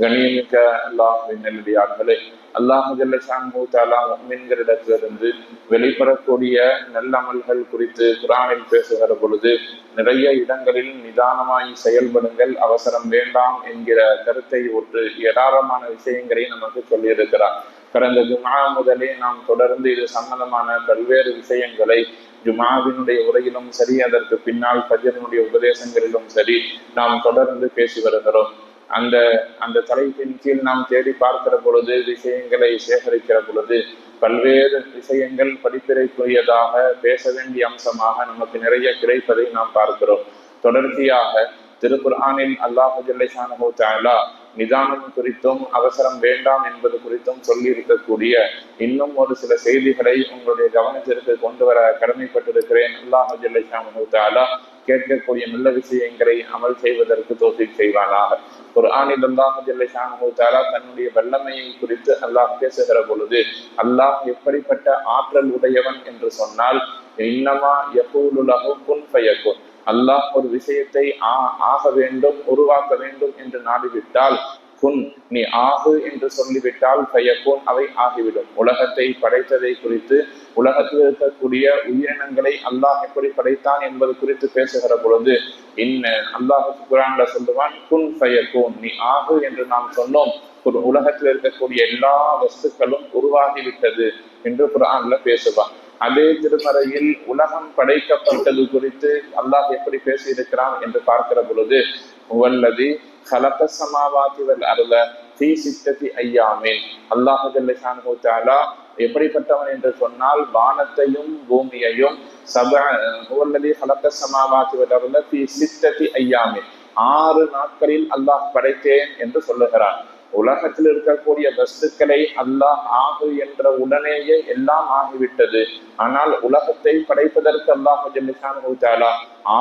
கணியமிக்க அல்லாஹின் நல்லடியார்களே அல்லாஹுஜல்லிடத்திலிருந்து வெளிப்படக்கூடிய நல்லமல்கள் குறித்து குரானில் பேசுகிற பொழுது நிறைய இடங்களில் நிதானமாய் செயல்படுங்கள் அவசரம் வேண்டாம் என்கிற கருத்தை ஒன்று ஏராளமான விஷயங்களை நமக்கு சொல்லியிருக்கிறார். கடந்த ஜுமா முதலே நாம் தொடர்ந்து இது சம்பந்தமான பல்வேறு விஷயங்களை ஜுமாவினுடைய உரையிலும் சரி அதற்கு பின்னால் பஜனுடைய உபதேசங்களிலும் சரி நாம் தொடர்ந்து பேசி வருகிறோம். அந்த அந்த தலைப்பின் கீழ் நாம் தேடி பார்க்கிற பொழுது விஷயங்களை சேகரிக்கிற பொழுது பல்வேறு விஷயங்கள் படிப்பிறைக்குரியதாக பேச வேண்டிய அம்சமாக நமக்கு நிறைய கிடைப்பதை நாம் பார்க்கிறோம். தொடர்ச்சியாக திருக்குர்ஆனில் அல்லாஹு தாலா நிதானம் குறித்தும் அவசரம் வேண்டாம் என்பது குறித்தும் சொல்லி இருக்கக்கூடிய இன்னும் ஒரு சில செய்திகளை உங்களுடைய கவனத்திற்கு கொண்டு வர கடமைப்பட்டிருக்கிறேன். அல்லாஹு தாலா கேட்கக்கூடிய நல்ல விஷயங்களை அமல் செய்வதற்கு தோசி செய்வானாக. ஒரு ஆணில் அல்லாஹ் தன்னுடைய வல்லமையை குறித்து அல்லாஹ் பேசுகிற பொழுது அல்லாஹ் எப்படிப்பட்ட ஆற்றல் உடையவன் என்று சொன்னால் இன்னமா யகூலு புன் குன் அல்லாஹ் ஒரு விஷயத்தை ஆக வேண்டும் உருவாக்க வேண்டும் என்று நாடிவிட்டால் குன் நீ ஆகு என்று சொல்லிவிட்டால் பயக்கோன் அவை ஆகிவிடும். உலகத்தை படைத்ததை குறித்து உலகத்தில் இருக்கக்கூடிய உயிரினங்களை அல்லாஹ் எப்படி படைத்தான் என்பது குறித்து பேசுகிற பொழுது இன்ன அல்லாஹ் குரான்ல சொல்லுவான் குன் பயக்கோன் நீ ஆகு என்று நாம் சொன்னோம். ஒரு உலகத்தில் இருக்கக்கூடிய எல்லா வஸ்துக்களும் உருவாகிவிட்டது என்று குரான்ல பேசுவான். அதே திருமறையில் உலகம் படைக்கப்பட்டது குறித்து அல்லாஹ் எப்படி பேசியிருக்கிறான் என்று பார்க்கிற பொழுது உவல்லதி கலக்க சமாவாதிவல் அருள தீ சித்ததி ஐயாமேன் அல்லாஹு தாலா எப்படிப்பட்டவன் என்று சொன்னால் வானத்தையும் பூமியையும் சப உவல்லதி கலக்க சமாவாதிவல் அருள தீ சித்ததி ஐயாமேன் ஆறு நாட்களில் அல்லாஹ் படைத்தேன் என்று சொல்லுகிறான் உலகத்தில் இருக்கக்கூடிய வஸ்துக்களை அல்லாஹ் ஆகு என்ற உடனேயே எல்லாம் ஆகிவிட்டது. ஆனால் உலகத்தை படைப்பதற்கு அல்லாஹ்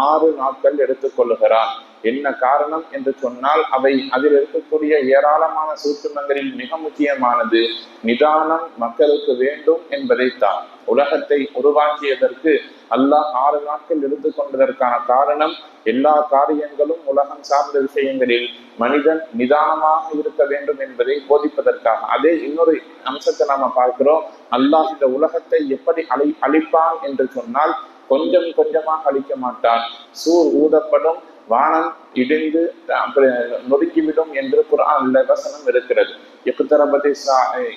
ஆறு நாட்கள் எடுத்துக் கொள்ளுகிறான். என்ன காரணம் என்று சொன்னால் அவை அதில் இருக்கக்கூடிய ஏராளமான சூற்றுமங்களில் மிக முக்கியமானது நிதானம் மக்களுக்கு வேண்டும் என்பதைத்தான். உலகத்தை உருவாக்கியதற்கு அல்லாஹ் ஆறு நாட்கள் இருந்து கொண்டதற்கான காரணம் எல்லா காரியங்களும் உலகம் சார்ந்த விஷயங்களில் மனிதன் நிதானமாக இருக்க வேண்டும் என்பதை போதிப்பதற்காக. அதே இன்னொரு அம்சத்தை நாம பார்க்கிறோம். அல்லாஹ் இந்த உலகத்தை எப்படி அழி அழிப்பான் என்று சொன்னால் கொஞ்சம் கொஞ்சமாக அழிக்க மாட்டான். சூர் ஊதப்படும் வானம் இடிந்து நொறுக்கிவிடும் என்று குரான்ல வசனம் இருக்கிறது. எக்குத்தரபதி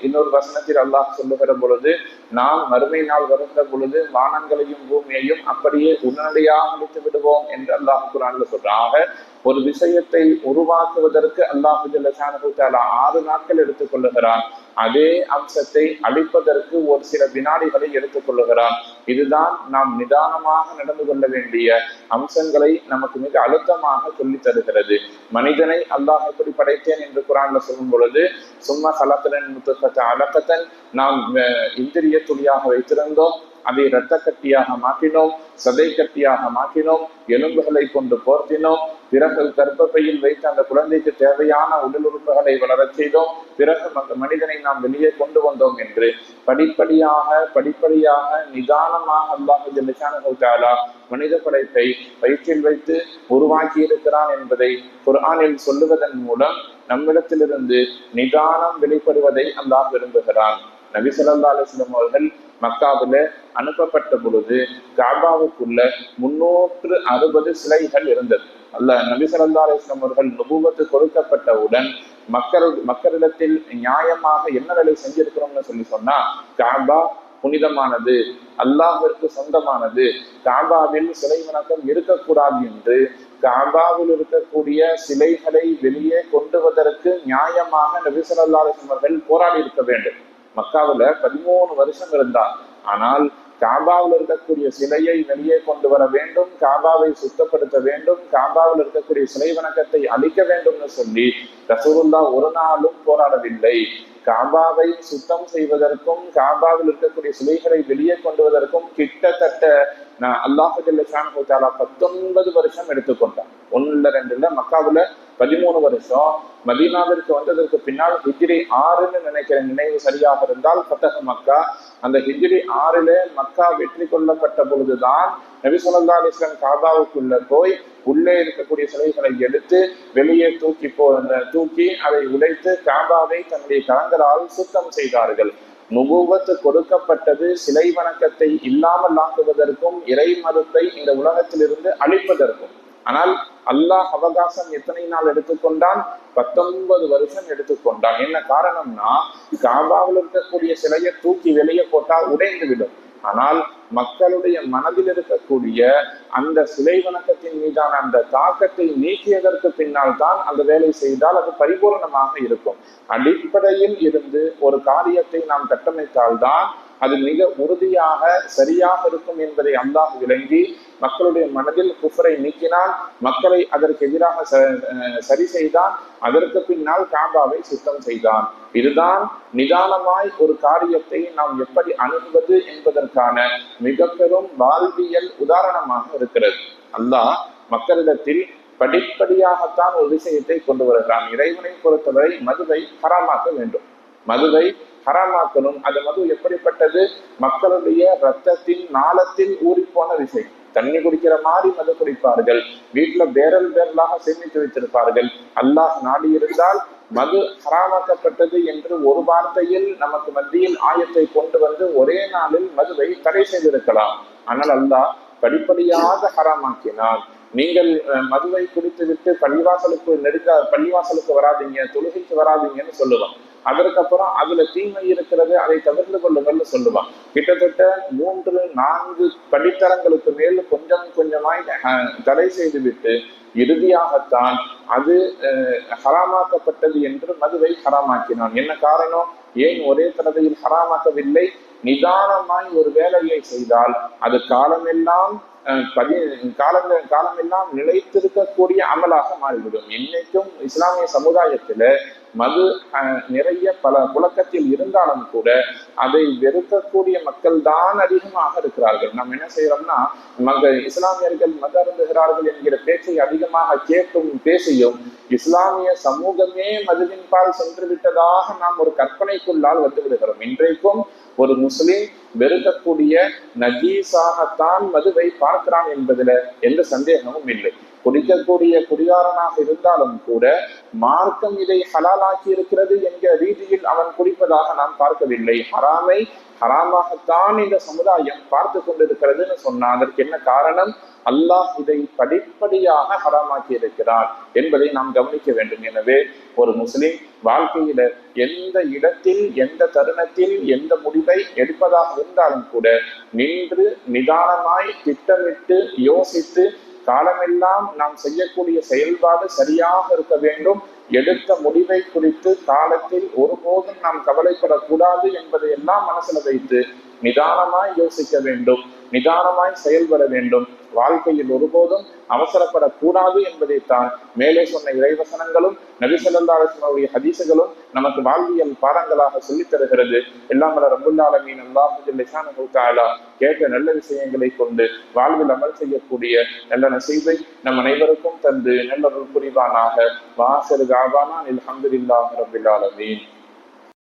இன்னொரு வசனத்தில் அல்லாஹ் சொல்லுகிற பொழுது நாம் மறுமை நாள் வருகிற பொழுது வானங்களையும் பூமியையும் அப்படியே உடனடியாக முடித்து விடுவோம் என்று அல்லாஹ் குரான்ல சொல்றாங்க ஒரு விஷயத்தை உருவாக்குவதற்கு அல்லாஹு ஜல்லா ஆறு நாட்கள் எடுத்துக்கொள்ளுகிறான். அதே அம்சத்தை அழிப்பதற்கு ஒரு சில வினாடிகளை எடுத்துக்கொள்ளுகிறான். இதுதான் நாம் நிதானமாக நடந்து கொள்ள வேண்டிய அம்சங்களை நமக்கு மிக அழுத்தமாக சொல்லி தருகிறது. மனிதனை அல்லாஹ் எப்படி படைத்தேன் என்று குரான்ல சொல்லும் பொழுது சும்மா சலத்தனன் முத்துக்கத்தை அழக்கத்தன் நாம் இந்திரிய துளியாக வைத்திருந்தோம் அதை இரத்த கட்டியாக மாற்றினோம் சதை கட்டியாக மாற்றினோம் எலும்புகளை கொண்டு போர்த்தினோம் பிறகு கர்ப்பப்பையில் வைத்து அந்த குழந்தைக்கு தேவையான உடல் உறுப்புகளை வளரச் செய்தோம். பிறகு மனிதனை நாம் வெளியே கொண்டு வந்தோம் என்று படிப்படியாக படிப்படியாக நிதானமாக அல்லாஹு ஜல்லிஷானா மனித படைப்பை வயிற்றில் வைத்து உருவாக்கி இருக்கிறான் என்பதை குர்ஆனில் சொல்லுவதன் மூலம் நம்மிடத்திலிருந்து நிதானம் வெளிப்படுவதை அல்லாஹ் விரும்புகிறான். நபி சொல்லா அலிஸ்லம் அவர்கள் மக்காவில் அனுப்பப்பட்ட பொழுது காபாவுக்குள்ள முன்னூற்று அறுபது சிலைகள் இருந்தது. அல்ல நபி சொல்லா அலிஸ்லம் அவர்கள் நுபுவத்து கொடுக்கப்பட்டவுடன் மக்கள் மக்களிடத்தில் நியாயமாக என்ன வேலை செஞ்சிருக்கிறோம்னு சொல்லி சொன்னா காபா புனிதமானது அல்லாஹிற்கு சொந்தமானது காபாவில் சிலை வணக்கம் இருக்கக்கூடாது என்று காபாவில் இருக்கக்கூடிய சிலைகளை வெளியே கொண்டுவதற்கு நியாயமாக நபிசல்லா அவர்கள் போராடி இருக்க வேண்டும். மக்காவுல பதிமூணு வருஷம் இருந்தார் ஆனால் காபாவில் இருக்கக்கூடிய சிலையை வெளியே கொண்டு வர வேண்டும் காபாவை சுத்தப்படுத்த வேண்டும் காபாவில் இருக்கக்கூடிய சிலை வணக்கத்தை அழிக்க வேண்டும்னு சொல்லி ரசூலுல்லா ஒரு நாளும் போராடவில்லை. காபாவை சுத்தம் செய்வதற்கும் காபாவில் இருக்கக்கூடிய சிலைகளை வெளியே கொண்டுவதற்கும் கிட்டத்தட்ட நான் அல்லாஹு தாலா பத்தொன்பது வருஷம் எடுத்துக்கொண்டேன். ஒன்றுல ரெண்டுல மக்காவில் பதிமூணு வருஷம் மதீனாவிற்கு வந்ததற்கு பின்னால் ஹிஜ்ரி ஆறுன்னு நினைக்கிற நினைவு சரியாக இருந்தால் பத்தக மக்கா. அந்த ஹிஜ்ரி ஆறுல மக்கா வெற்றி கொள்ளப்பட்ட பொழுதுதான் நபிசல்லா அலிஸ்லாம் காபாவுக்குள்ள போய் உள்ளே இருக்கக்கூடிய சிலைகளை எடுத்து வெளியே தூக்கி போ தூக்கி அதை உடைத்து காபாவை தன்னுடைய கரங்களால் சுத்தம் செய்தார்கள். நுபூவத்து கொடுக்கப்பட்டது சிலை வணக்கத்தை இல்லாமல் ஆக்குவதற்கும் இறை மறுப்பை இந்த உலகத்திலிருந்து அழிப்பதற்கும். ஆனால் அல்லாஹ் அவகாசம் எத்தனை நாள் எடுத்துக்கொண்டான்? பத்தொன்பது வருஷம் எடுத்துக்கொண்டான். என்ன காரணம்னா காபாவில் இருக்கக்கூடிய சிலையை தூக்கி வெளியே போட்டா உடைந்து விடும். ஆனால் மக்களுடைய மனதில் இருக்கக்கூடிய அந்த சிலை வணக்கத்தின் மீதான அந்த தாக்கத்தை நீக்கியதற்கு பின்னால் தான் அந்த வேலை செய்தால் அது பரிபூர்ணமாக இருக்கும். அடிப்படையில் இருந்து ஒரு காரியத்தை நாம் கட்டமைத்தால்தான் அது மிக உறுதியாக சரியாக இருக்கும் என்பதை அல்லாஹ் விளங்கி மக்களுடைய மனதில் குஃபரை நீக்கினான். மக்களை அதற்கு எதிராக சரி செய்தான். அதற்கு பின்னால் காபாவை சுத்தம் செய்தான். இதுதான் நிதானமாய் ஒரு காரியத்தை நாம் எப்படி அணுகுவது என்பதற்கான மிக பெரும் வாழ்வியல் உதாரணமாக இருக்கிறது. அல்லாஹ் மக்களிடத்தில் படிப்படியாகத்தான் ஒரு விஷயத்தை கொண்டு வருகிறான். இறைவனை பொறுத்தவரை மதுவை ஹராமாக்க வேண்டும். மதுவை ஹராமாக்கணும். அந்த மது எப்படிப்பட்டது? மக்களுடைய ரத்தத்தின் நாளத்தில் ஊறிப்போன விஷயம் தண்ணி குடிக்கிற மாதிரி மது குடிப்பார்கள். வீட்டுல பேரல் பேரலாக சேமித்து வைத்திருப்பார்கள். அல்லாஹ் நாடி இருந்தால் மது ஹராமாக்கப்பட்டது என்று ஒரு வார்த்தையில் நமக்கு மத்தியில் ஆயத்தை கொண்டு வந்து ஒரே நாளில் மதுவை தடை செய்திருக்கலாம். ஆனால் அல்லாஹ் படிப்படியாக ஹராமாக்கினான். நீங்கள் மதுவை குடித்து விட்டு பள்ளிவாசலுக்கு நெருக்க பள்ளிவாசலுக்கு வராதிங்க தொழுகைக்கு வராதிங்கன்னு சொல்லுவான். அதற்கப்புறம் அதுல தீமை இருக்கிறது அதை தவிர்த்து கொள்ளுங்கள்னு சொல்லுவான். கிட்டத்தட்ட மூன்று நான்கு படித்தரங்களுக்கு மேல் கொஞ்சம் கொஞ்சமாய் தடை செய்து விட்டு இறுதியாகத்தான் அது ஹராமாக்கப்பட்டது என்று மதுவை ஹராமாக்கினான். என்ன காரணம்? ஏன் ஒரே தடவையில் ஹராமாக்கவில்லை? நிதானமாய் ஒரு வேலையை செய்தால் அது காலமெல்லாம் பதி காலங்கள் காலமெல்லாம் நிலைத்திருக்கக்கூடிய அமலாக மாறிவிடும். இன்னைக்கும் இஸ்லாமிய சமுதாயத்தில் மது நிறைய பல புழக்கத்தில் இருந்தாலும் கூட அதை வெறுக்கக்கூடிய மக்கள் தான் அதிகமாக இருக்கிறார்கள். நாம் என்ன செய்யறோம்னா மக இஸ்லாமியர்கள் மது அருந்துகிறார்கள் என்கிற பேச்சை அதிகமாக கேட்டும் பேசியும் இஸ்லாமிய சமூகமே மதுவின் பால் சென்று விட்டதாக நாம் ஒரு கற்பனைக்குள்ளால் வந்து விடுகிறோம் இன்றைக்கும் ஒரு முஸ்லிம் வெறுக்கக்கூடிய நஜீஸாகத்தான் மதுவை பார்க்கிறான் என்பதில் எந்த சந்தேகமும் இல்லை. குடிக்கக்கூடிய குடிகாரனாக இருந்தாலும் கூட மார்க்கம் இதை ஹலாலாக்கி இருக்கிறது என்கிற ரீதியில் அவன் குடிப்பதாக நாம் பார்க்கவில்லை. ஹராமை ஹராமாகத்தான் இந்த சமுதாயம் பார்த்து கொண்டிருக்கிறதுன்னு சொன்னால் அதற்கு என்ன காரணம்? அல்லாஹ் இதை படிப்படியாக ஹராமாக்கி இருக்கிறார் என்பதை நாம் கவனிக்க வேண்டும். எனவே ஒரு முஸ்லிம் வாழ்க்கையில எந்த இடத்தில் எந்த தருணத்தில் எந்த முடிவை எடுப்பதாக இருந்தாலும் கூட நின்று நிதானமாய் திட்டமிட்டு யோசித்து காலமெல்லாம் நாம் செய்யக்கூடிய செயல்பாடு சரியாக இருக்க வேண்டும். எடுத்த முடிவை குறித்து காலத்தில் ஒருபோதும் நாம் கவலைப்படக்கூடாது என்பதை எல்லாம் மனசுல வைத்து நிதானமாய் யோசிக்க வேண்டும். நிதானமாய் செயல்பட வேண்டும். வாழ்க்கையில் ஒருபோதும் அவசரப்படக்கூடாது என்பதைத்தான் மேலே சொன்ன இறைவசனங்களும் நபிசல்லாசனுடைய ஹதீசுகளும் நமக்கு வாழ்வியல் பாடங்களாக சொல்லித் தருகிறது. எல்லாம் வல்ல ரபுல்லாலமீன் அல்லாஹுல்லா கேட்ட நல்ல விஷயங்களை கொண்டு வாழ்வில் அமல் செய்யக்கூடிய நல்ல நசீவை நம் அனைவருக்கும் தந்து நல்ல புரிவானாக வாசல் காபானா அலமதுல்லாஹ் ரபுல்லாலமீன்